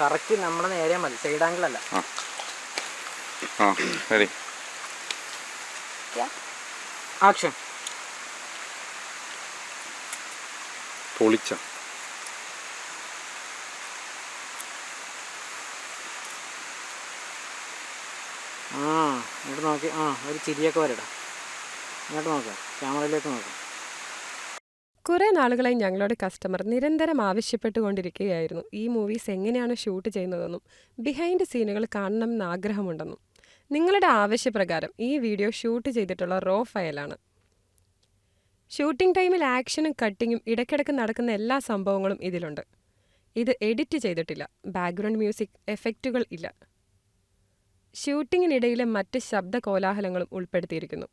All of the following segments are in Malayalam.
കറക്റ്റ് നമ്മുടെ നേരെ മതി സൈഡ് ആംഗിൾ അല്ല ആ റെഡി ആക്ഷൻ. പൊളിച്ച. ആ ഇങ്ങോട്ട് നോക്കി. ആ ഒരു ചിരിയൊക്കെ വരടാ. ഇങ്ങോട്ട് നോക്കാം ക്യാമറയിലേക്ക് നോക്കാം. കുറേ നാളുകളായി ഞങ്ങളുടെ കസ്റ്റമർ നിരന്തരം ആവശ്യപ്പെട്ടുകൊണ്ടിരിക്കുകയായിരുന്നു. ഈ മൂവീസ് എങ്ങനെയാണ് ഷൂട്ട് ചെയ്യുന്നതെന്നും ബിഹൈൻഡ് സീനുകൾ കാണണമെന്ന് ആഗ്രഹമുണ്ടെന്നും. നിങ്ങളുടെ ആവശ്യപ്രകാരം ഈ വീഡിയോ ഷൂട്ട് ചെയ്തിട്ടുള്ള റോ ഫയലാണ് ഷൂട്ടിംഗ് ടൈമിൽ ആക്ഷനും കട്ടിങ്ങും ഇടയ്ക്കിടയ്ക്ക് നടക്കുന്ന എല്ലാ സംഭവങ്ങളും ഇതിലുണ്ട്. ഇത് എഡിറ്റ് ചെയ്തിട്ടില്ല. ബാക്ക്ഗ്രൗണ്ട് മ്യൂസിക് എഫക്റ്റുകൾ ഇല്ല. ഷൂട്ടിങ്ങിനിടയിലെ മറ്റ് ശബ്ദ കോലാഹലങ്ങളും ഉൾപ്പെടുത്തിയിരിക്കുന്നു.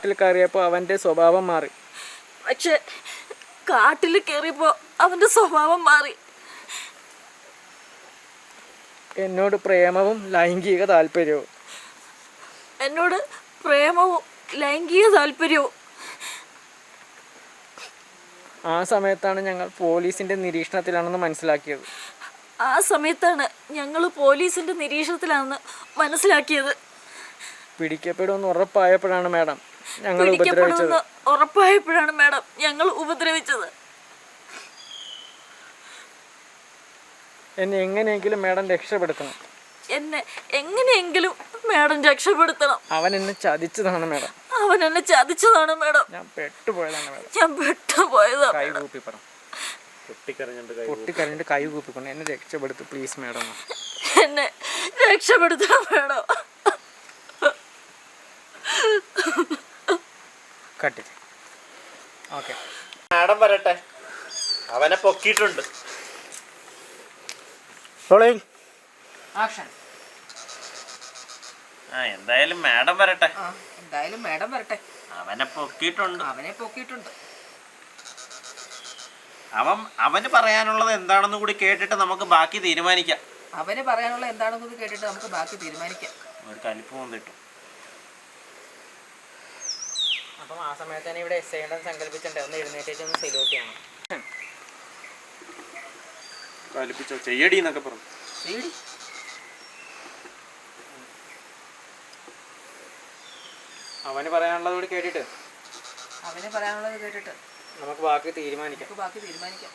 കാട്ടിൽ കയറിയപ്പോൾ അവന്റെ സ്വഭാവം മാറി. പക്ഷെ കാട്ടിൽ കയറിയപ്പോ അവന്റെ സ്വഭാവം മാറി. എന്നോട് പ്രേമവും ലൈംഗിക താല്പര്യവും. എന്നോട് പ്രേമവും ലൈംഗിക താല്പര്യവും. ആ സമയത്താണ് ഞങ്ങൾ പോലീസിന്റെ നിരീക്ഷണത്തിലാണെന്ന് മനസ്സിലാക്കിയത്. ആ സമയത്താണ് ഞങ്ങൾ പോലീസിന്റെ നിരീക്ഷണത്തിലാണെന്ന് മനസ്സിലാക്കിയത്. പിടിക്കപ്പെടുമെന്ന് ഉറപ്പായപ്പോഴാണ് മാഡം. ഞങ്ങൾ ഉപദ്രവിച്ചത്. ഉറപ്പായപ്പോഴാണ് മാഡം ഞങ്ങൾ ഉപദ്രവിച്ചത്. എന്നെ എങ്ങനെയെങ്കിലും മാഡം രക്ഷപ്പെടുത്തണം. എന്നെ എങ്ങനെയെങ്കിലും മാഡം രക്ഷപ്പെടുത്തണം. അവൻ എന്നെ ചതിച്ചതാണ് മാഡം. അവൻ എന്നെ ചതിച്ചതാണ് മാഡം. ഞാൻ പെട്ടുപോയതാണ് മാഡം. ഞാൻ പെട്ടുപോയതാണ് കൈ കൂപ്പി പറ പൊട്ടിക്കരഞ്ഞിട്ട് കൈ കൂപ്പിക്കൊണ്ട് എന്നെ രക്ഷപ്പെടുത്തു പ്ലീസ് മാഡം. എന്നെ രക്ഷപ്പെടുത്തണം മാഡം. കട്ടി ഓക്കെ. മാഡം വരട്ടെ. അവനെ പൊക്കിയിട്ടുണ്ട്. ആക്ഷൻ ആ എന്തായാലും മാഡം വരട്ടെ. ആ എന്തായാലും മാഡം വരട്ടെ. അവനെ പൊക്കിയിട്ടുണ്ട്. അവനെ പൊക്കിയിട്ടുണ്ട്. അവൻ അവന് പറയാനുള്ളത് എന്താണെന്ന് കൂടി കേട്ടിട്ട് നമുക്ക് ബാക്കി തീരുമാനിക്കാം. അവന് പറയാനുള്ള കൂടി കേട്ടിട്ട് നമുക്ക് ബാക്കി തീരുമാനിക്കാം. ഒരു കലിപ്പ് വന്നിട്ടു. അപ്പം ആ സമയത്ത് തന്നെ ഇവിടെ എസ് ഐ സങ്കല്പിച്ചിട്ടുണ്ട്. ഒന്ന് എഴുന്നേറ്റ് ഒന്ന് സെലൂട്ട് ചെയ്യണം കലിപ്പിച്ചോ ചെയ്യടി എന്നൊക്കെ പറഞ്ഞു. അവന് പറയാനുള്ളത് കൂടി കേട്ടിട്ട്. അവന് പറയാനുള്ളത് കേട്ടിട്ട്. നമുക്ക് ബാക്കി തീരുമാനിക്കാം. നമുക്ക് ബാക്കി തീരുമാനിക്കാം.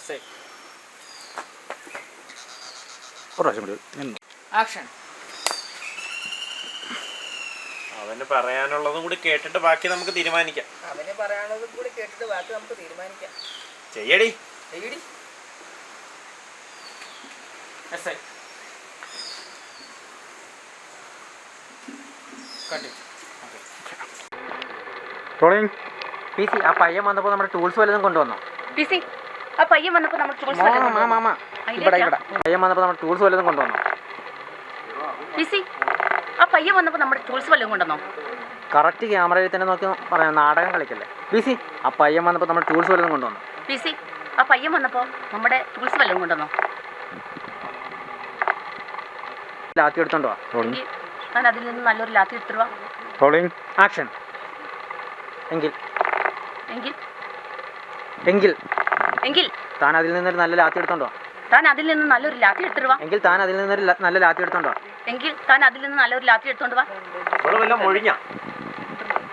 എസ് ഐ പ്രാവശ്യം ആക്ഷൻ അവന് പറയാനുള്ളതും കൂടി കേട്ടിട്ട് ബാക്കി നമുക്ക് തീരുമാനിക്കാം. അവന് പറയാനുള്ളതും കൂടി കേട്ടിട്ട് ബാക്കി നമുക്ക് തീരുമാനിക്കാം. ചെയ്യടി. ചെയ്യടി. എസ് ഐ കട്ടി റോളിംഗ് പി സി ആ പയ്യൻ വന്നപ്പോൾ നമ്മുടെ ടൂൾസ് വല്ലതും കൊണ്ടുവന്നോ? പിസി ആ പയ്യൻ വന്നപ്പോൾ നമ്മൾ ടൂൾസ് മാമ മാമാ. മാമാ ഇവിടെ ഇവിടെ. പയ്യൻ വന്നപ്പോൾ നമ്മുടെ ടൂൾസ് വല്ലതും കൊണ്ടുവന്നോ? ബിസി ആ പയ്യൻ വന്നപ്പോ നമ്മുടെ ടൂൾസ് വല്ലതും കൊണ്ടുവന്നോ കറക്റ്റ് ക്യാമറയിൽ തന്നെ നോക്കി പറയാം. നാടകം കളിക്കല്ലേ. ബിസി ആ പയ്യൻ വന്നപ്പോൾ നമ്മുടെ ടൂൾസ് വല്ലതും കൊണ്ടുവന്നോ ബിസി ആ പയ്യൻ വന്നപ്പോ നമ്മുടെ ടൂൾസ് വല്ലതും കൊണ്ടുവന്നോ ലാത്തി എടുത്തോണ്ടോ വാ. ഞാൻ അതിൽ നിന്ന് നല്ലൊരു ലാത്തി എടുത്തിരുവാ റോളിംഗ് ആക്ഷൻ എങ്കിൽ. എങ്കിൽ. എങ്കിൽ. എങ്കിൽ. താൻ അതിൽ നിന്നൊരു നല്ല ലാത്തി എടുത്തോണ്ടോ താൻ അതിൽ നിന്ന് നല്ലൊരു ലാത്തി എടുത്തിടുവാ എങ്കിൽ താൻ അതിൽ നിന്ന് ല- നല്ല ലാത്തി എടുത്തോണ്ടോ എങ്കിൽ താൻ അതിൽ നിന്ന് നല്ലൊരു ലാത്തി എടുത്തോണ്ട് വാ. അവൾ വല്ല മൊഴിഞ്ഞ?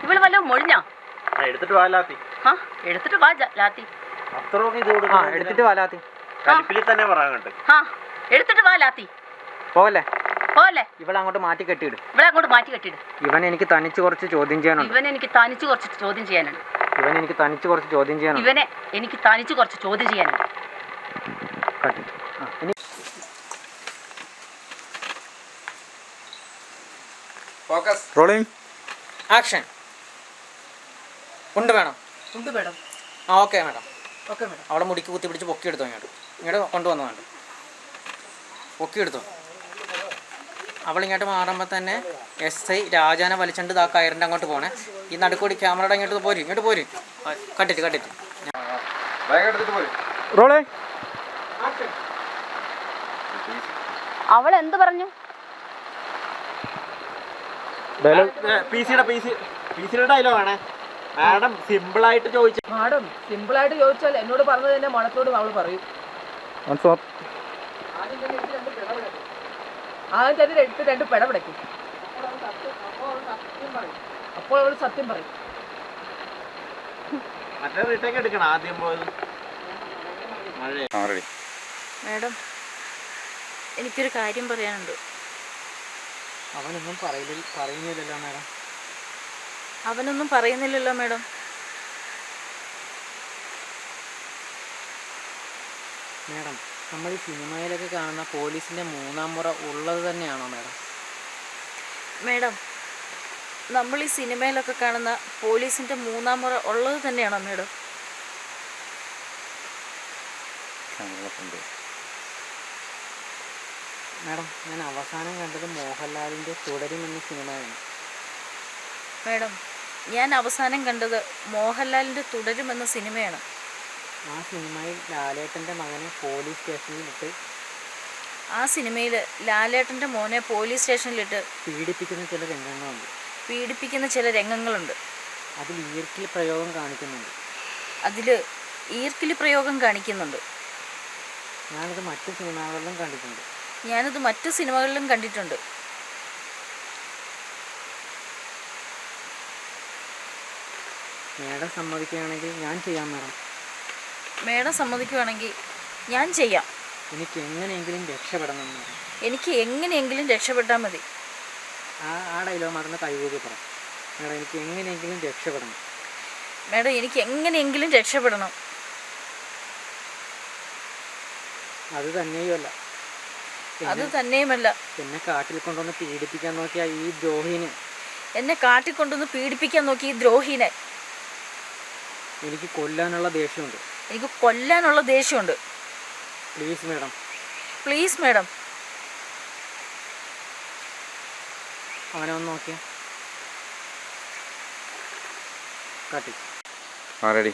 ഇവൾ വല്ലതും മൊഴിഞ്ഞോ? എടുത്തിട്ട് വാലാത്തി ആ എടുത്തിട്ട് വാ ജ- ലാത്തി. അത്രയൊക്കെ ഇത് ആ കൊടുക്കണം എടുത്തിട്ട് വാ ലാത്തി. കലിപ്പിൽ തന്നെ പറയാൻ കണ്ട്. ആ എടുത്തിട്ട് വാ ലാത്തി. പോകല്ലേ പോലെ ഇവിടെ അങ്ങോട്ട് മാറ്റി കെട്ടിയിട്. ഇവിടെ അങ്ങോട്ട് മാറ്റി കെട്ടിയിട്. ഇവൻ എനിക്ക് തനിച്ച് കുറച്ച് ചോദ്യം ചെയ്യാനുണ്ട്. ഇവനെ എനിക്ക് തനിച്ച് കുറച്ച് ചോദ്യം ചെയ്യാനുണ്ട്. ഇവൻ എനിക്ക് തനിച്ച് കുറച്ച് ചോദ്യം ചെയ്യാനുണ്ട്. ഇവനെ എനിക്ക് തനിച്ച് കുറച്ച് ചോദ്യം ചെയ്യാനുണ്ട്. ആ ഇനി റോളിംഗ് ആക്ഷൻ ഉണ്ട് വേണം. ഉണ്ട് മേഡം ആ ഓക്കെ മേഡം ഓക്കെ മേഡം അവിടെ മുടിക്ക് കുത്തി പിടിച്ച് പൊക്കി എടുത്തോ ഇങ്ങോട്ട്. ഇങ്ങോട്ട് കൊണ്ടുവന്നു വേണ്ട പൊക്കി എടുത്തോ അവളിങ്ങോട്ട് മാറുമ്പോൾ തന്നെ എസ് ഐ രാജാനെ വലിച്ചണ്ട് ഇതാ കയറിന്റെ അങ്ങോട്ട് പോണേ. ഈ നടുക്കൂടി ക്യാമറയുടെ ഇങ്ങോട്ട് പോരും ഇങ്ങോട്ട് പോരും. കട്ടിട്ട് കട്ടിട്ട് റോളേ അവൾ എന്ത് പറഞ്ഞു? ഡയലോഗാണ് മാഡം സിമ്പിൾ ആയിട്ട് ചോദിച്ചു മാഡം സിമ്പിളായിട്ട് ചോദിച്ചാൽ എന്നോട് പറഞ്ഞത് തന്നെ മണത്തോട് അവൾ പറയും. ആദ്യം തന്നെ എടുത്ത് രണ്ട് പിട വിടക്കും ആദ്യം തന്നെ എടുത്ത് രണ്ട് പിട വിടക്കും അപ്പോൾ അവൾ സത്യം പറയും. മറ്റേ റിട്ടേക്ക് എടുക്കണം ആദ്യം പോയത്. മഴ മാഡം എനിക്കൊരു കാര്യം പറയാനുണ്ട്. അവനൊന്നും പറയില്ല പറയുന്നില്ലല്ലോ മാഡം. അവനൊന്നും പറയുന്നില്ലല്ലോ മാഡം. മാഡം നമ്മൾ ഈ സിനിമയിലൊക്കെ കാണുന്ന പോലീസിന്റെ മൂന്നാം മുറ ഉള്ളത് തന്നെയാണോ മാഡം? മാഡം നമ്മൾ ഈ സിനിമയിലൊക്കെ കാണുന്ന പോലീസിന്റെ മൂന്നാം മുറ ഉള്ളത് തന്നെയാണോ മാഡം? മാഡം ഞാൻ അവസാനം കണ്ടത് മോഹൻലാലിന്റെ തുടരും എന്ന സിനിമയാണ്. മാഡം ഞാൻ അവസാനം കണ്ടത് മോഹൻലാലിന്റെ തുടരും എന്ന സിനിമയാണ്. ആ സിനിമയിൽ ലാലേട്ടന്റെ മകനെ പോലീസ് സ്റ്റേഷനിൽ ഇട്ട് ആ സിനിമയിൽ ലാലേട്ടന്റെ മോനെ പോലീസ് സ്റ്റേഷനിലിട്ട് പീഡിപ്പിക്കുന്ന ചില രംഗങ്ങളുണ്ട്. പീഡിപ്പിക്കുന്ന ചില രംഗങ്ങളുണ്ട്. അതിൽ ഈർക്കിൽ പ്രയോഗം കാണിക്കുന്നുണ്ട്. അതിൽ ഈർക്കിൽ പ്രയോഗം കാണിക്കുന്നുണ്ട്. ഞാനത് മറ്റു സിനിമകളിലും കണ്ടിട്ടുണ്ട്. ഞാനത് മറ്റു സിനിമകളിലും കണ്ടിട്ടുണ്ട്. മേഡം സമ്മതിക്കുകയാണെങ്കിൽ ഞാൻ ചെയ്യാം മേഡം. മേഡം സമ്മതിക്കുവാണെങ്കിൽ ഞാൻ ചെയ്യാം. എനിക്ക് എങ്ങനെയെങ്കിലും രക്ഷപ്പെടണം എനിക്ക് എങ്ങനെയെങ്കിലും രക്ഷപ്പെട്ടാൽ മതി. ആ ആ ഡയലോഗ് മാത്രം കൈകൂടി പറ. മേഡം എനിക്ക് എങ്ങനെയെങ്കിലും രക്ഷപ്പെടണം. മേഡം എനിക്ക് എങ്ങനെയെങ്കിലും രക്ഷപ്പെടണം. അത് തന്നെയുമല്ല. അത് തന്നെയുമല്ല. എന്നെ കാട്ടിൽ കൊണ്ടുവന്ന് പീഡിപ്പിക്കാൻ നോക്കിയ ഈ ദ്രോഹിനെ. എന്നെ കാട്ടിൽ കൊണ്ടുവന്ന് പീഡിപ്പിക്കാൻ നോക്കി ഈ ദ്രോഹിനെ. എനിക്ക് കൊല്ലാനുള്ള ദേഷ്യമുണ്ട്. എനിക്ക് കൊല്ലാനുള്ള ദേഷ്യമുണ്ട്. Please madam. Please madam. അവനെ ഒന്ന് നോക്കിയ. കാട്ടി. ആ റെഡി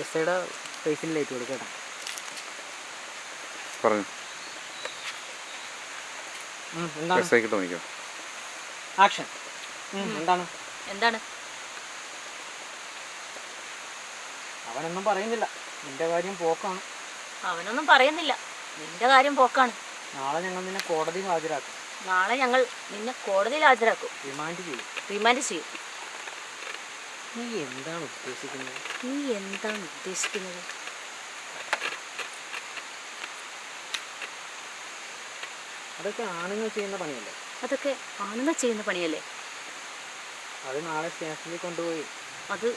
എസ് ഐയുടെ ഫേസിൽ ലൈറ്റ് കൊടുക്കട്ടെ പറഞ്ഞു. ഐക്കിട്ട് നോക്കിയോ ആക്ഷൻ എന്താണ്? എന്താണ്? അവനൊന്നും പറയുന്നില്ല. നിന്റെ കാര്യം പോക്കാണ്. അവനൊന്നും പറയുന്നില്ല. നിന്റെ കാര്യം പോക്കാണ്. നാളെ ഞങ്ങൾ നിന്നെ കോടതിയിൽ ഹാജരാക്കും. നാളെ ഞങ്ങൾ നിന്നെ കോടതിയിൽ ഹാജരാക്കും. റിമാൻഡ് ചെയ്യും. റിമാൻഡ് ചെയ്യും. നീ എന്താണ് ഉദ്ദേശിക്കുന്നത്? നീ എന്താണ് ഉദ്ദേശിക്കുന്നത്? അതൊക്കെ ആണുങ്ങൾ ചെയ്യുന്ന പണിയല്ലേ? അതൊക്കെ ആണുങ്ങൾ ചെയ്യുന്ന പണിയല്ലേ? അത് നാളെ സ്റ്റേഷനിൽ കൊണ്ടുപോയി. അത്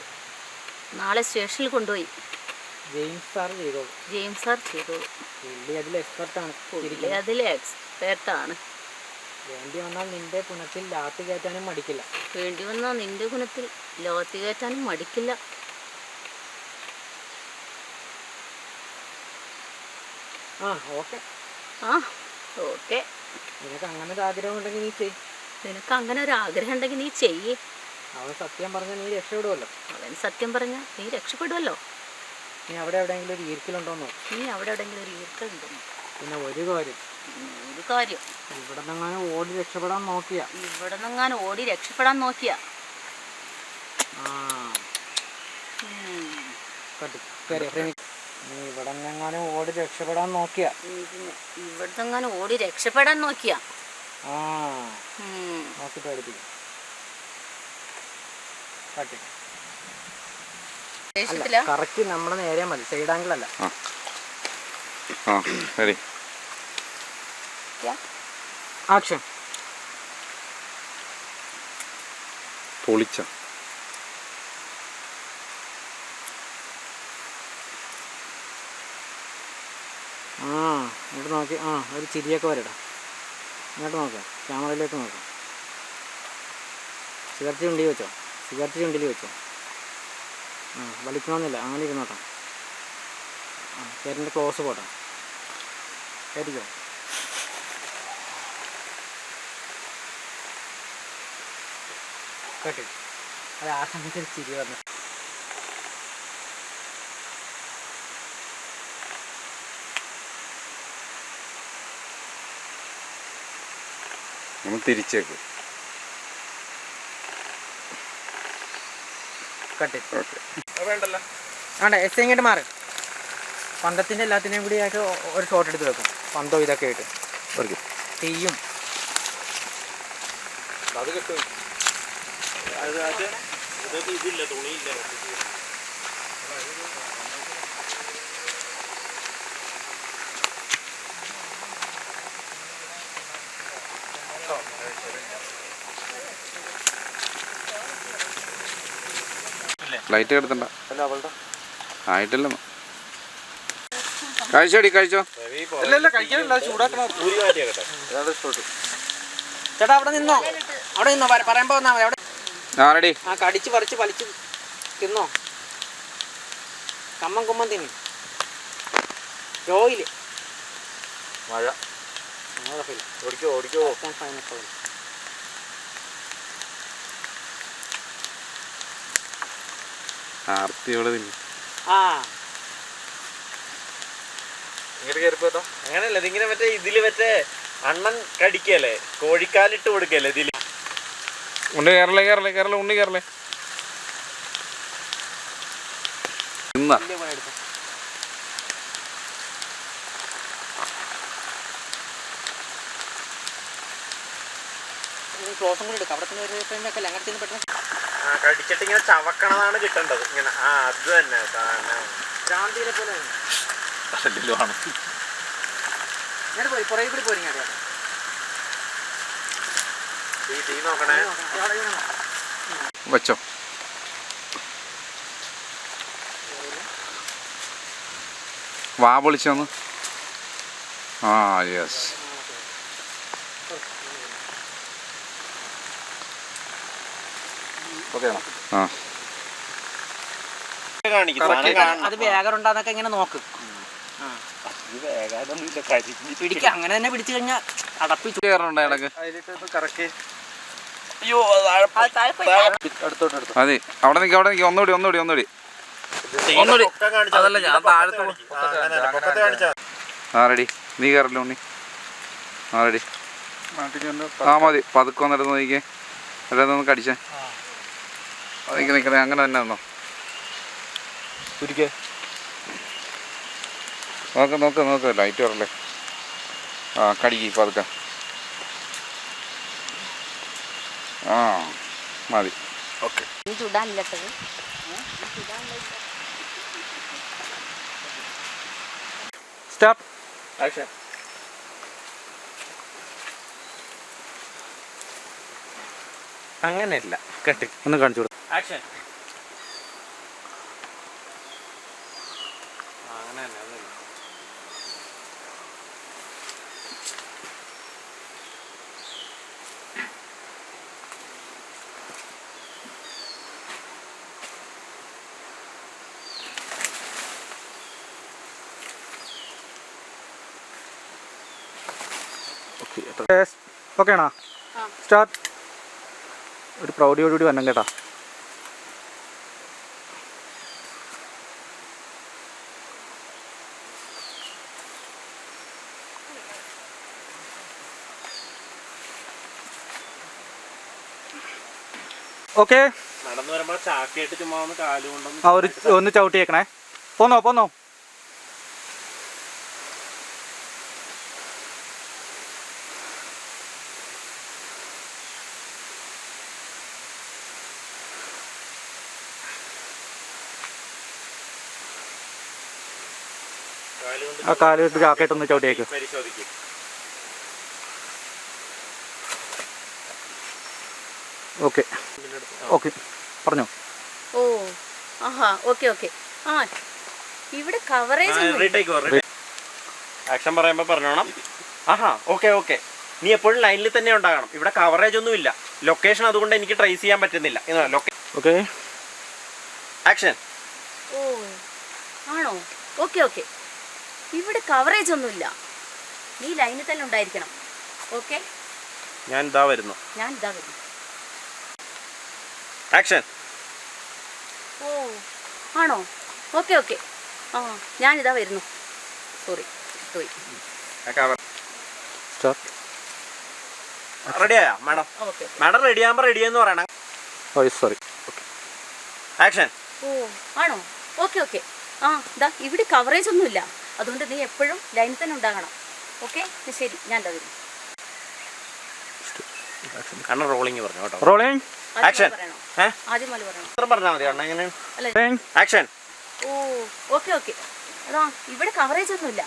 നാളെ സ്റ്റേഷനിൽ കൊണ്ടുപോയി. ജെയിംസ് സാർ ചെയ്തോളൂ. ജെയിംസ് സാർ ചെയ്തോളൂ. പുള്ളി അതിൽ എക്സ്പെർട്ടാണ് പുള്ളി അതിലെ ആണ്. വേണ്ടി വന്നാൽ നിന്റെ ഗുണത്തിൽ ലാത്തി കയറ്റാനും മടിക്കില്ല. വേണ്ടി വന്നാൽ നിന്റെ ഗുണത്തിൽ ലാത്തി കയറ്റാനും മടിക്കില്ല. ആ ഓക്കെ. ആ ഓക്കെ. നിനക്ക് അങ്ങനെ ഒരു ആഗ്രഹം ഉണ്ടെങ്കിൽ നീ ചെയ് നിനക്ക് അങ്ങനെ ഒരു ആഗ്രഹം ഉണ്ടെങ്കിൽ നീ ചെയ്യേ. അവൻ സത്യം പറഞ്ഞാൽ നീ രക്ഷപ്പെടുമല്ലോ അവൻ സത്യം പറഞ്ഞാൽ നീ രക്ഷപ്പെടുമല്ലോ നീ അവിടെ എവിടെയെങ്കിലും ഒരു ഈർക്കലുണ്ടോന്നോ നീ അവിടെ എവിടെയെങ്കിലും ഒരു ഈർക്കലുണ്ടോ പിന്നെ ഒരു കാര്യം. ഒരു കാര്യം. ഇവിടെ നിന്നങ്ങനെ ഓടി രക്ഷപ്പെടാൻ നോക്കിയ. ഇവിടെ നിന്നെങ്ങാനും ഓടി രക്ഷപ്പെടാൻ നോക്കിയ. ആ. നീ ഇവിടെ എങ്ങാനും ഓടി രക്ഷപ്പെടാൻ നോക്കിയ? ഇവിടുത്തെ നിന്നെങ്ങാനും ഓടി രക്ഷപ്പെടാൻ നോക്കിയ? ആ. നോക്കി പേടിപ്പിക്കും കറക്റ്റ് നമ്മുടെ നേരെ മതി സൈഡ് ആംഗിൾ അല്ല. ആ. റെഡി ആക്ഷൻ പൊളിച്ച. ഇങ്ങോട്ട് നോക്കി. ആ ഒരു ചിരിയൊക്കെ വരടാ. ഇങ്ങോട്ട് നോക്കാം. ക്യാമറയിലേക്ക് നോക്കാം. സിഗരറ്റ് ചുണ്ടിൽ വെച്ചോ. സിഗരറ്റ് ചുണ്ടിൽ വെച്ചോ. ആ വലിക്കണമെന്നില്ല. അങ്ങനെ ഇരുന്നോട്ടോ. ആ ചേട്ടന്റെ ക്ലോസ് പോട്ടെ. കയറ്റിക്കോ കേട്ടി അത് ആ സമയത്ത് ചിരി വന്നു. ഒന്ന് തിരിച്ചേക്ക്. കട്ടി ആണ്ടെ എസ് ഇങ്ങോട്ട് മാറി. പന്തത്തിന്റെ എല്ലാത്തിനെയും കൂടി ആയിട്ട് ഒരു ഷോട്ട് എടുത്ത് വെക്കും. പന്തോ ഇതൊക്കെ ആയിട്ട്. തീയും. ഇതില്ല തുണിയില്ല. ലൈറ്റ് കിടത്തണ്ട ആയിട്ടില്ല. കഴിച്ചോടി കഴിച്ചോ. ഊരി മാറ്റിയാക്കട്ടെ. ചേട്ടാ അവിടെ നിന്നോ? അവിടെ നിന്നോ? പറയാൻ പറയുമ്പോ വന്നാ മതി. അവിടെ ആ റെഡി ആ കടിച്ച് പറിച്ച് പലിച്ച് തിന്നോ? കമ്മം കുമ്മം തിന്നു. ജോയിൽ മഴ. ഓടിക്കോ ഓടിക്കോ ആർത്തിയോടെ തിന്നു ആ അങ്ങനെയല്ല ഇതിങ്ങനെ മറ്റേ ഇതിൽ മറ്റേ അണ്ണൻ കടിക്കല്ലേ? കോഴിക്കാലിട്ട് കൊടുക്കല്ലേ ഇതിൽ? ഉണ്ണി കയറലേ കയറലേ കയറലേ ഉണ്ണി കയറലേ ഇന്നാ വലിയ പണി എടുത്തു ക്ലോസും കൂടി എടുക്കാം അവിടെ തന്നെ ഒരു ഫ്രെയിമൊക്കെ അങ്ങനെ ചെന്ന് പെട്ടെന്ന് ആ കടിച്ചിട്ട് ഇങ്ങനെ ചവക്കണതാണ് കിട്ടേണ്ടത്. ഇങ്ങനെ ആ അത് തന്നെ. ശാന്തിയിലെ പോലെ. ഇങ്ങോട്ട് പോയി പുറകെ കൂടി തീ നോക്കണേ. വെച്ചോ. വാ പൊളിച്ചു ആ യെസ് ആ. അത് വേഗറുണ്ടാന്നൊക്കെ ഇങ്ങനെ നോക്ക്. പിടിക്ക. അങ്ങനെ തന്നെ പിടിച്ചു കഴിഞ്ഞാൽ അടപ്പിച്ചു. അതെ അവിടെ നിൽക്കുക അവിടെ നിൽക്കുക ഒന്നുകൂടി ഒന്നുകൂടി ഒന്നുകൂടി. ഒന്നുകൂടി അതല്ല ഞാൻ ആ റെഡി. നീ കയറല്ലോ ഉണ്ണി? ആ റെഡി. ആ മതി. പതുക്കെ വന്നിട്ട് നോക്കിക്കേ. അല്ലാതെ ഒന്ന് കടിച്ചേ. നിൽക്ക് നിൽക്കണേ അങ്ങനെ തന്നെ നിന്നോ നോക്ക് നോക്ക് നോക്ക് ലൈറ്റ് വരല്ലേ ആ കടിക്ക് പതുക്കെ. ആ മതി. ഓക്കെ. ചുടാനില്ലട്ടത് സ്റ്റാർട്ട് ആക്ഷൻ. അങ്ങനെയല്ല. കേട്ടി. ഒന്ന് കാണിച്ചു ആക്ഷൻ അങ്ങനെ തന്നെ അതല്ല ഓക്കെ ആണോ? സ്റ്റാർട്ട് ഒരു പ്രൗഢിയോടുകൂടി വരണം കേട്ടാ. ഓക്കെ. നടന്നു വരുമ്പോ ചാക്കിയിട്ട് ചുമ്മാ ഒന്ന് കാലുകൊണ്ടൊന്ന് ആ ഒരു ഒന്ന് ചവിട്ടിയേക്കണേ. പോന്നോ പോന്നോ. കാലുകൊണ്ട് ആ കാലിട്ട് ചാക്കായിട്ടൊന്ന് ചവിട്ടിയേക്ക്. പരിശോധിക്കും. ഓക്കെ. ഓക്കെ പറഞ്ഞോ. ഓ ആഹാ ഓക്കെ ഓക്കെ. ആ ഇവിടെ കവറേജ് ആക്ഷൻ പറയുമ്പോൾ പറഞ്ഞോണം. ആഹാ ഓക്കെ ഓക്കെ. നീ എപ്പോഴും ലൈനിൽ തന്നെ ഉണ്ടാകണം. ഇവിടെ കവറേജ് ഒന്നും ഇല്ല. ലൊക്കേഷൻ അതുകൊണ്ട് എനിക്ക് ട്രേസ് ചെയ്യാൻ പറ്റുന്നില്ല. ഓക്കെ. ആക്ഷൻ ഓ ആണോ? Okay okay. ഇവിടെ കവറേജ് ഒന്നുമില്ല നീ ലൈനിൽ തന്നെ ഉണ്ടായിരിക്കണം. ഓക്കെ? ഞാൻ ഇതാ വരുന്നു. ഞാൻ ഇതാ വരുന്നു. ആക്ഷൻ ഓ ആണോ? Okay okay. ആ ഞാനിതാ വരുന്നു. സോറി പോയി. റെഡിയായോ മാഡം? റെഡി മാഡം റെഡി റെഡിയെന്ന് പറയണം. സോറി ആക്ഷൻ ഓ ആണോ? Okay okay. ആ ഇതാ ഇവിടെ കവറേജ് ഒന്നുമില്ല അതുകൊണ്ട് നീ എപ്പോഴും ലൈൻ തന്നെ ഉണ്ടാകണം. ഓക്കെ? ശരി ഞാൻ എന്താ വരും റോളിങ് പറഞ്ഞു കേട്ടോ. റോളിംഗ് ഏ? ആദ്യം മുതൽ പറയണോ? പറഞ്ഞാൽ മതി അണ്ണ എങ്ങനെ? അല്ല ആക്ഷൻ ഓ ഓക്കെ ഓക്കെ. അതാ ഇവിടെ കവറേജ് ഒന്നുമില്ല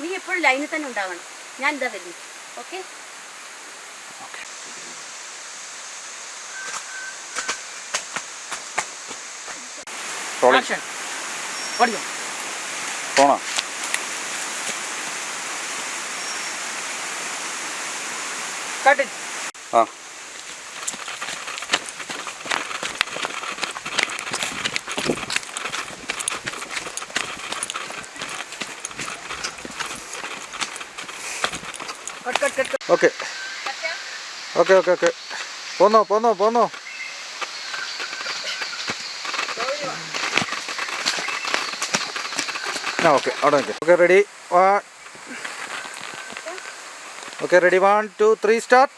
നീ എപ്പോഴും ലൈനിൽ തന്നെ ഉണ്ടാവണം. ഞാൻ ഇതാ വരുന്നു. ഓക്കെ? ആക്ഷൻ പോണോ? കട്ട് ആ cut cut cut okay. Okay okay okay. പോന്നോ പോന്നോ പോന്നോ. ആ ഓക്കെ അവിടെ നിൽക്കാം okay ready one okay ready one two three start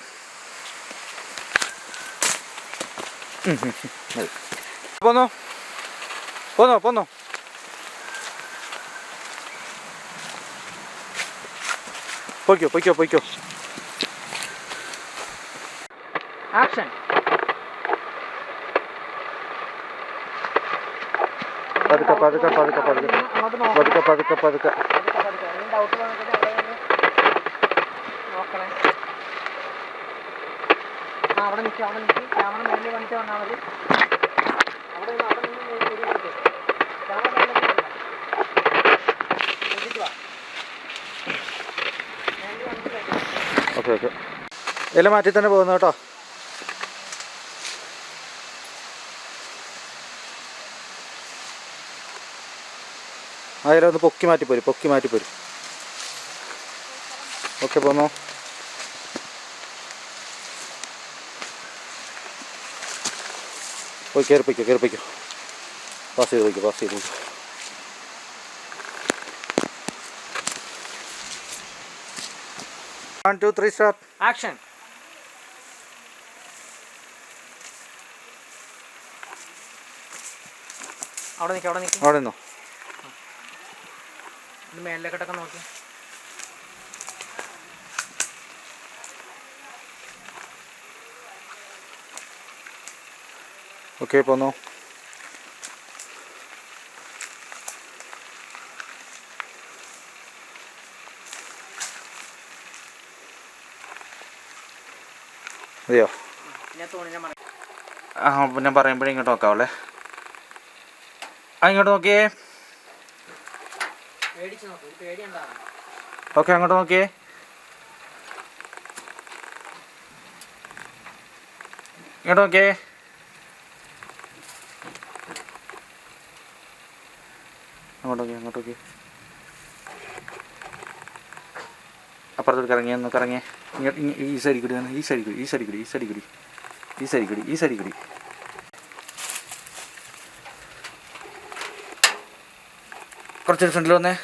പോന്നോ. പോന്നോ പോന്നോ. പൊയ്ക്കോ പൊയ്ക്കോ പൊയ്ക്കോ. ആക്ഷൻ പതുക്കെ പതുക്കെ പതുക്കെ പതുക്കെ. പതുക്കെ പതുക്കെ പതുക്കെ. അവിടെ അവിടെ നിൽക്കുക ക്യാമറ മേലിൽ വന്നിട്ട് വന്നാൽ മതി. അവിടെ നിന്ന് അവിടെ. ക്യാമറ. Okay okay. ഇല മാറ്റി തന്നെ പോകുന്നു കേട്ടോ. ഇല ഒന്ന് പൊക്കി മാറ്റി പോരും പൊക്കി മാറ്റി പോരും. ഓക്കെ പോന്നോ. പോയി കയറി പൊയ്ക്കോ കയറി പൊയ്ക്കോ പാസ് ചെയ്ത് പോയിക്കോ പാസ് ചെയ്ത് പോയിക്കോ. One two three start action അവിടെ നിൽക്കാം അവിടെ നിൽക്കാം അവിടെ നിന്നോ. ഇത് മേലിലേക്കട്ടൊക്കെ നോക്കി. ഓക്കെ പോന്നോ. അതെയോ? ആ ഞാൻ പറയുമ്പോഴേ ഇങ്ങോട്ട് നോക്കാവല്ലേ? ആ ഇങ്ങോട്ട് നോക്കിയേ പേടിച്ച് നോക്കും ഒരു പേടി ഉണ്ടാവും ഓക്കെ അങ്ങോട്ട് നോക്കിയേ. ഇങ്ങോട്ട് നോക്കിയേ. അങ്ങോട്ട് നോക്കിയേ അങ്ങോട്ട് നോക്കിയേ. അപ്പുറത്തോട്ട് കറങ്ങിയേ ഒന്ന് കറങ്ങിയേ. ഈ സൈഡിൽ കൂടി ഈ സൈഡിൽ കൂടി ഈ സൈഡിൽ കൂടി ഈ സൈഡിൽ കൂടി. ഈ സൈഡിൽ കൂടി ഈ സൈഡിൽ കൂടി. കുറച്ചൊരു ഫ്രണ്ടിൽ വന്നേ.